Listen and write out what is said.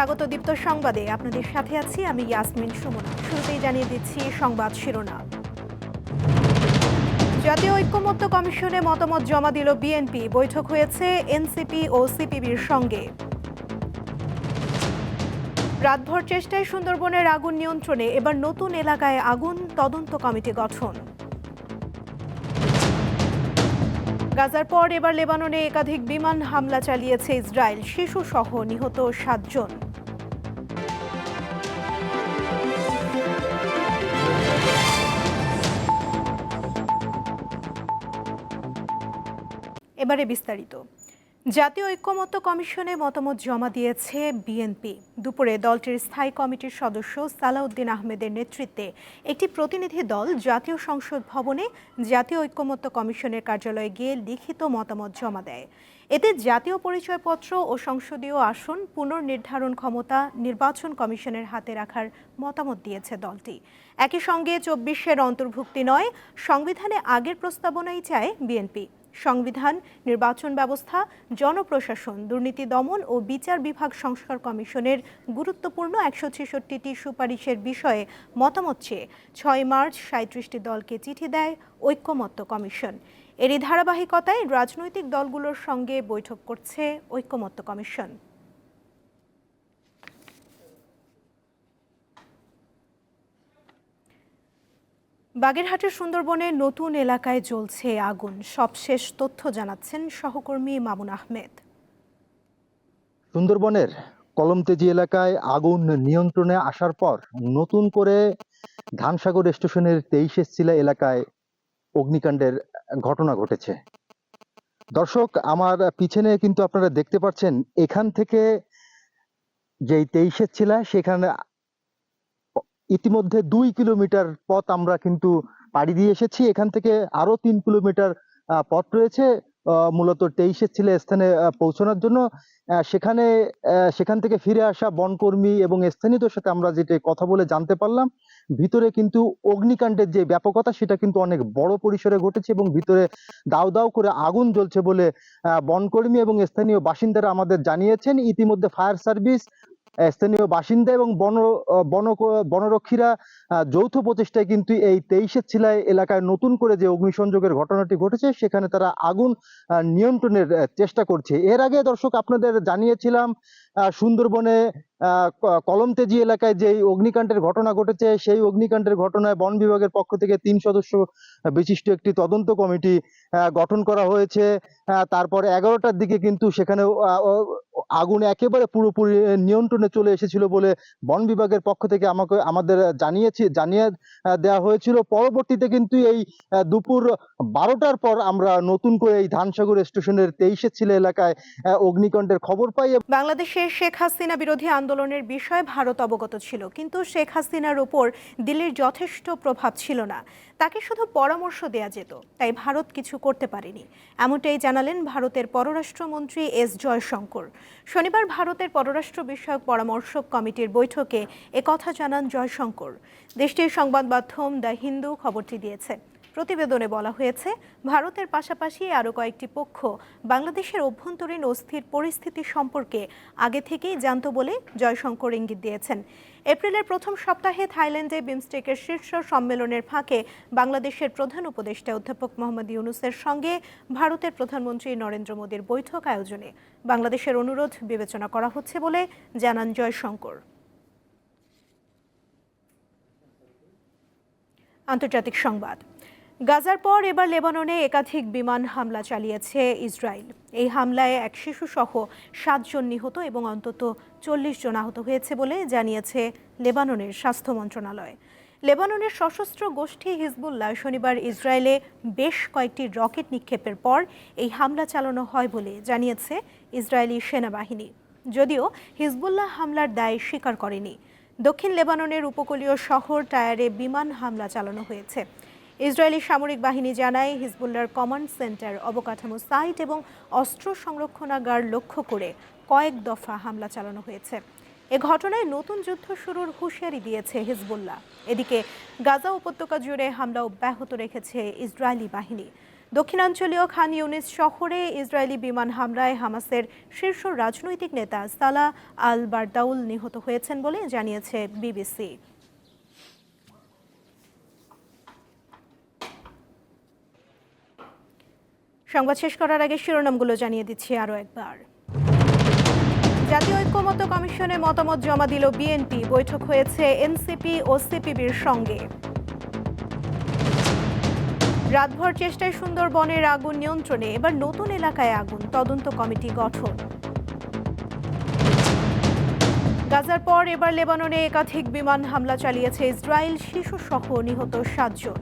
স্বাগত দীপ্ত সংবাদে আপনাদের সাথে আছি আমি ইয়াসমিন সুমনা। শুরুতেই জানিয়ে দিচ্ছি সংবাদ শিরোনাম। জাতীয় ঐক্যমত্য কমিশনে মতামত জমা দিল বিএনপি। বৈঠক হয়েছে এনসিপি ও সিপিবির সঙ্গে। রাতভর চেষ্টায় সুন্দরবনের আগুন নিয়ন্ত্রণে, এবার নতুন এলাকায় আগুন তদন্ত কমিটি গঠন। গাজার পর এবার লেবাননে একাধিক বিমান হামলা চালিয়েছে ইসরায়েল। শিশু সহ নিহত সাতজন। এবারে বিস্তারিত। জাতীয় ঐক্যমত্য কমিশনে মতামত জমা দিয়েছে বিএনপি। দুপুরে দলটির স্থায়ী কমিটির সদস্য সালাউদ্দিন আহমেদের নেতৃত্বে একটি প্রতিনিধি দল জাতীয় সংসদ ভবনে জাতীয় ঐক্যমত্য কমিশনের কার্যালয়ে গিয়ে লিখিত মতামত জমা দেয়। এতে জাতীয় পরিচয়পত্র ও সংসদীয় আসন, পুনর্নির্ধারণ ক্ষমতা, নির্বাচন কমিশনের হাতে রাখার মতামত দিয়েছে দলটি। একই সঙ্গে চব্বিশের অন্তর্ভুক্তি নয়, সংবিধানে আগের প্রস্তাবনাই চায় বিএনপি। সংবিধান, নির্বাচন ব্যবস্থা, জনপ্রশাসন, দুর্নীতি দমন ও বিচার বিভাগ সংস্কার কমিশনের গুরুত্বপূর্ণ একশো ছেষট্টিটি সুপারিশের বিষয়ে মতামত চেয়ে ছয় মার্চ সাঁত্রিশটি দলকে চিঠি দেয় ঐক্যমত্য কমিশন। এরই ধারাবাহিকতায় রাজনৈতিক দলগুলোর সঙ্গে বৈঠক করছে ঐক্যমত্য কমিশন। বাগেরহাটের সুন্দরবনে নতুন এলাকায় জ্বলছে আগুন। সবশেষ তথ্য জানাচ্ছেন সহকর্মী মামুন আহমেদ। সুন্দরবনের কলমতেজি এলাকায় আগুন নিয়ন্ত্রণে আসার পর নতুন করে ধানসাগর স্টেশনের তেইশে চিলা এলাকায় অগ্নিকাণ্ডের ঘটনা ঘটেছে। দর্শক, আমার পিছনে কিন্তু আপনারা দেখতে পাচ্ছেন, এখান থেকে যেই তেইশের ছিলা সেখানে ইতিমধ্যে দুই কিলোমিটার পথ আমরা কিন্তু পাড়ি দিয়ে এসেছি। এখান থেকে আরও তিন কিলোমিটার পথ রয়েছে মূলত তেইশে ছিল স্থানে পৌঁছানোর জন্য। সেখানে সেখান থেকে ফিরে আসা বনকর্মী এবং স্থানীয়দের সাথে আমরা যেটা কথা বলে জানতে পারলাম, ভিতরে কিন্তু অগ্নিকাণ্ডের যে ব্যাপকতা, সেটা কিন্তু অনেক বড় পরিসরে ঘটেছে এবং ভিতরে দাউ দাউ করে আগুন জ্বলছে বলে বনকর্মী এবং স্থানীয় বাসিন্দারা আমাদের জানিয়েছেন। ইতিমধ্যে ফায়ার সার্ভিস স্থানীয় বাসিন্দা এবং বন বন, বনরক্ষীরা যৌথ প্রচেষ্টায় কিন্তু এই তেইশের ছিলায় এলাকায় নতুন করে যে অগ্নিসংযোগের ঘটনাটি ঘটেছে, সেখানে তারা আগুন নিয়ন্ত্রণের চেষ্টা করছে। এর আগে দর্শক আপনাদের জানিয়েছিলাম সুন্দরবনে কলমতেজি এলাকায় যে অগ্নিকাণ্ডের ঘটনা ঘটেছে, সেই অগ্নিকাণ্ডের ঘটনায় বন বিভাগের পক্ষ থেকে তিন সদস্য বিশিষ্ট একটি তদন্ত কমিটি গঠন করা হয়েছে। তারপরে এগারোটার দিকে কিন্তু সেখানে আগুন একেবারে পুরোপুরি নিয়ন্ত্রণে চলে এসেছিল বলে বন বিভাগের পক্ষ থেকে আমাকে, আমাদের জানিয়েছি, জানিয়ে দেওয়া হয়েছিল। পরবর্তীতে কিন্তু এই দুপুর বারোটার পর আমরা নতুন করে এই ধানসাগর স্টেশনের তেইশে ছিল এলাকায় অগ্নিকাণ্ডের খবর পাই। বাংলাদেশে শেখ হাসিনা বিরোধী আন্দোলনের বিষয়ে ভারত অবগত ছিল, কিন্তু শেখ হাসিনার ওপর দিল্লির যথেষ্ট প্রভাব ছিল না। তাকে শুধু পরামর্শ দেয়া যেত, তাই ভারত কিছু করতে পারেনি। এমনটাই জানালেন ভারতের পররাষ্ট্রমন্ত্রী এস জয়শঙ্কর। শনিবার ভারতের পররাষ্ট্র বিষয়ক পরামর্শক কমিটির বৈঠকে একথা জানান জয়শঙ্কর। দেশটির সংবাদ মাধ্যম দ্য হিন্দু খবরটি দিয়েছে। প্রতিবেদনে বলা হয়েছে, ভারতের পাশাপাশি আরও কয়েকটি পক্ষ বাংলাদেশের অভ্যন্তরীণ অস্থির পরিস্থিতি সম্পর্কে আগে থেকেই জানত বলে জয়শঙ্কর ইঙ্গিত দিয়েছেন। এপ্রিলের প্রথম সপ্তাহে থাইল্যান্ডে বিমস্টেকের শীর্ষ সম্মেলনের ফাঁকে বাংলাদেশের প্রধান উপদেষ্টা অধ্যাপক মোহাম্মদ ইউনুসের সঙ্গে ভারতের প্রধানমন্ত্রী নরেন্দ্র মোদীর বৈঠক আয়োজনে বাংলাদেশের অনুরোধ বিবেচনা করা হচ্ছে বলে জানান জয়শঙ্কর। আন্তর্জাতিক সংবাদ। গাজার পর এবার লেবাননে একাধিক বিমান হামলা চালিয়েছে ইসরায়েল। এই হামলায় এক শিশু সহ সাতজন নিহত এবং অন্তত চল্লিশ জন আহত হয়েছে বলে জানিয়েছে লেবাননের স্বাস্থ্য মন্ত্রণালয়। লেবাননের সশস্ত্র গোষ্ঠী হিজবুল্লাহ শনিবার ইসরায়েলে বেশ কয়েকটি রকেট নিক্ষেপের পর এই হামলা চালানো হয় বলে জানিয়েছে ইসরায়েলি সেনাবাহিনী। যদিও হিজবুল্লাহ হামলার দায় স্বীকার করেনি। দক্ষিণ লেবাননের উপকূলীয় শহর টায়ারে বিমান হামলা চালানো হয়েছে। ইসরায়েলি সামরিক বাহিনী জানায় হিজবুল্লার কমান্ড সেন্টার অবকাঠামো সাইট এবং অস্ত্র সংরক্ষণাগার লক্ষ্য করে কয়েক দফা হামলা চালানো হয়েছে। এ ঘটনায় নতুন যুদ্ধ শুরুর হুঁশিয়ারি দিয়েছে হিজবুল্লাহ। এদিকে গাজা উপত্যকা জুড়ে হামলা অব্যাহত রেখেছে ইসরায়েলি বাহিনী। দক্ষিণাঞ্চলীয় খান ইউনিস শহরে ইসরায়েলি বিমান হামলায় হামাসের শীর্ষ রাজনৈতিক নেতা সালা আল বারদাউল নিহত হয়েছেন বলে জানিয়েছে বিবিসি। সংবাদ শেষ করার আগে শিরোনামগুলো জানিয়ে দিচ্ছি আরও একবার। জাতীয় ঐক্যমত্য কমিশনে মতামত জমা দিল বিএনপি। বৈঠক হয়েছে এনসিপি ও সিপিবির সঙ্গে। রাতভর চেষ্টায় সুন্দরবনের আগুন নিয়ন্ত্রণে, এবার নতুন এলাকায় আগুন, তদন্ত কমিটি গঠন। গাজার পর এবার লেবাননে একাধিক বিমান হামলা চালিয়েছে ইসরায়েল শিশুসহ নিহত সাতজন।